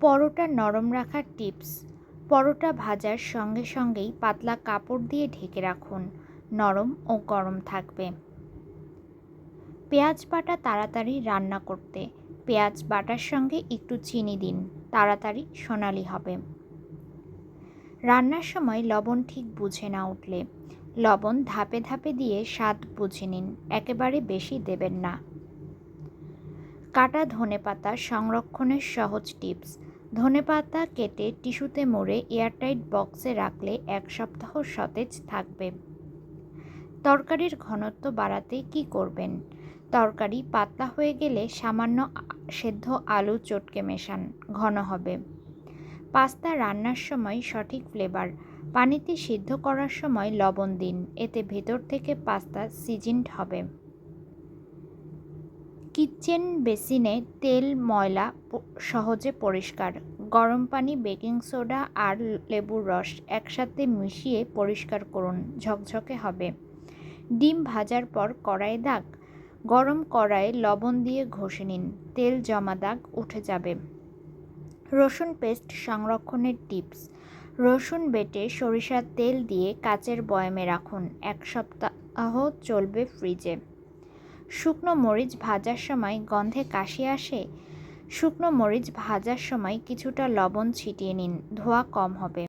পরোটা নরম রাখার টিপস। পরোটা ভাজার সঙ্গে সঙ্গেই পাতলা কাপড় দিয়ে ঢেকে রাখুন। নরম ও গরম থাকবে। পেঁয়াজ বাটা তাড়াতাড়ি রান্না করতে। পেঁয়াজ বাটার সঙ্গে একটু চিনি দিন। তাড়াতাড়ি সোনালি হবে। রান্নার সময় লবণ ঠিক বুঝে না উঠলে। লবণ ধাপে ধাপে দিয়ে স্বাদ বুঝে নিন। একেবারে বেশি দেবেন না। কাটা ধনেপাতা সংরক্ষণের সহজ টিপস। ধনেপাতা কেটে টিস্যুতে মুড়ে এয়ারটাইট বক্সে রাখলে এক সপ্তাহ সতেজ থাকবে। তরকারির ঘনত্ব বাড়াতে কি করবেন? তরকারি পাতলা হয়ে গেলে সামান্য সেদ্ধ আলু চটকে মেশান, ঘন হবে। পাস্তা রান্নার সময় সঠিক ফ্লেভার পানিতে সিদ্ধ করার সময় লবণ দিন, এতে ভেতর থেকে পাস্তা সিজনড হবে। কিচেন বেসিনে তেল, ময়লা সহজে পরিষ্কার। গরম পানি, বেকিং সোডা আর লেবুর রস একসাথে মিশিয়ে পরিষ্কার করুন। ঝকঝকে হবে। ডিম ভাজার পর কড়াই দাগ। গরম কড়াইয়ে লবণ দিয়ে ঘষে নিন। তেল জমা দাগ উঠে যাবে। রসুন পেস্ট সংরক্ষণের টিপস। রসুন বেটে সরিষার তেল দিয়ে কাচের বয়ামে রাখুন। এক সপ্তাহ চলবে ফ্রিজে। শুকনো মরিচ ভাজার সময় গন্ধে কাশি আসে। শুকনো মরিচ ভাজার সময় কিছুটা লবণ ছিটিয়ে নিন, ধোয়া কম হবে।